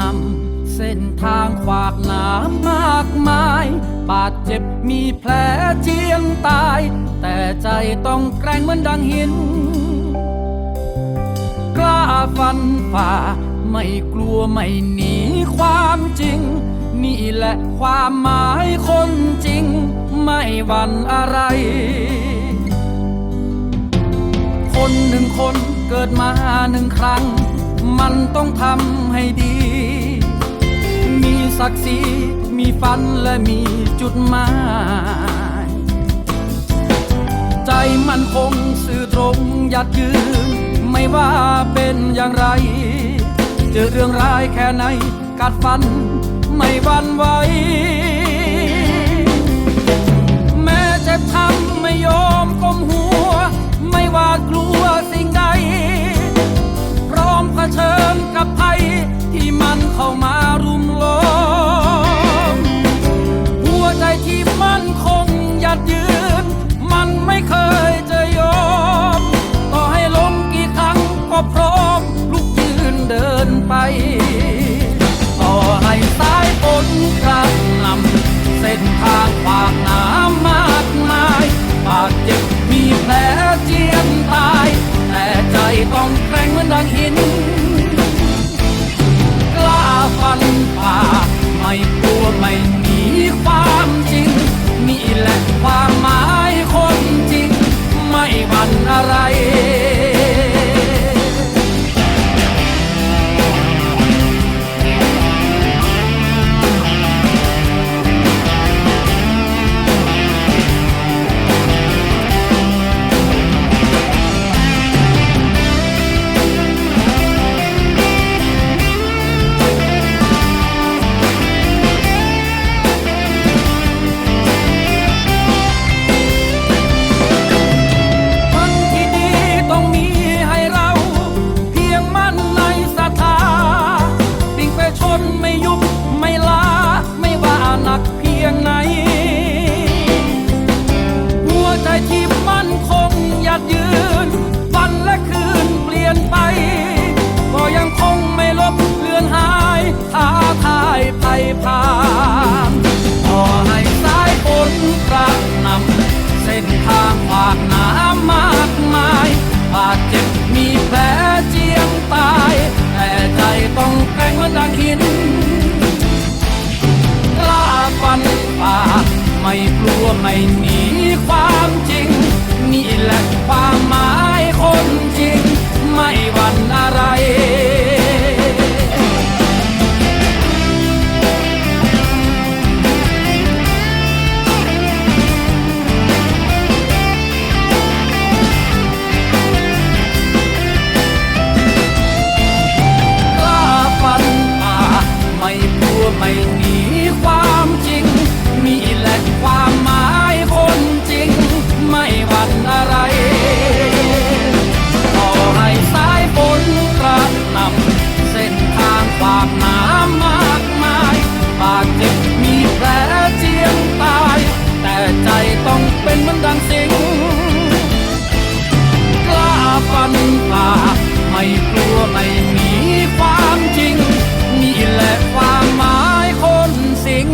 นำเส้นทางขวากหนามมากมาย บาดเจ็บมีแผลเจียนตาย แต่ใจต้องแกร่งเหมือนดังหิน กล้าฟันฝ่า ไม่กลัวไม่หนีความจริง นี่แหละความหมายคนจริง ไม่หวั่นอะไร คนหนึ่งคนเกิดมาหนึ่งครั้ง มันต้องทำให้ดี มีศักดิ์ศรีมีฝันและมีจุดหมาย ใจมันคงสื่อตรงหยัดยืน ไม่ว่าเป็นอย่างไร เจอเรื่องร้ายแค่ไหนกัดฟันไม่วันไหว ไม่มีความจริง นี่แหละความหมายคนจริง ไม่หวั่นอะไร ชนไม่ยุบไม่ลาไม่ว่าหนักเพียงไหน หัวใจที่มั่นคงหยัดยืน วันและคืนเปลี่ยนไป ก็ยังคงไม่ลบเลือนหายท้าทายภัยผ่านต่อให้สายฝนกระนำเส้นทางขวากน้ำมากมายบาดเจ็บมีแผลเจียงตาย แต่ใจต้อง แกร่งเหมือนดังหินกล้าฟันฝ่าไม่กลัวไม่หนีความจริง นี่แหละความ ป่า ไม่กลัวไม่มีความจริง นี่แหละความหมายคนสิง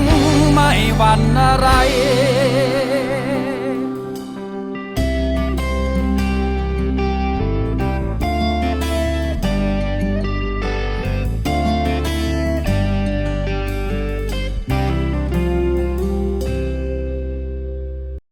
ไม่หวั่นอะไร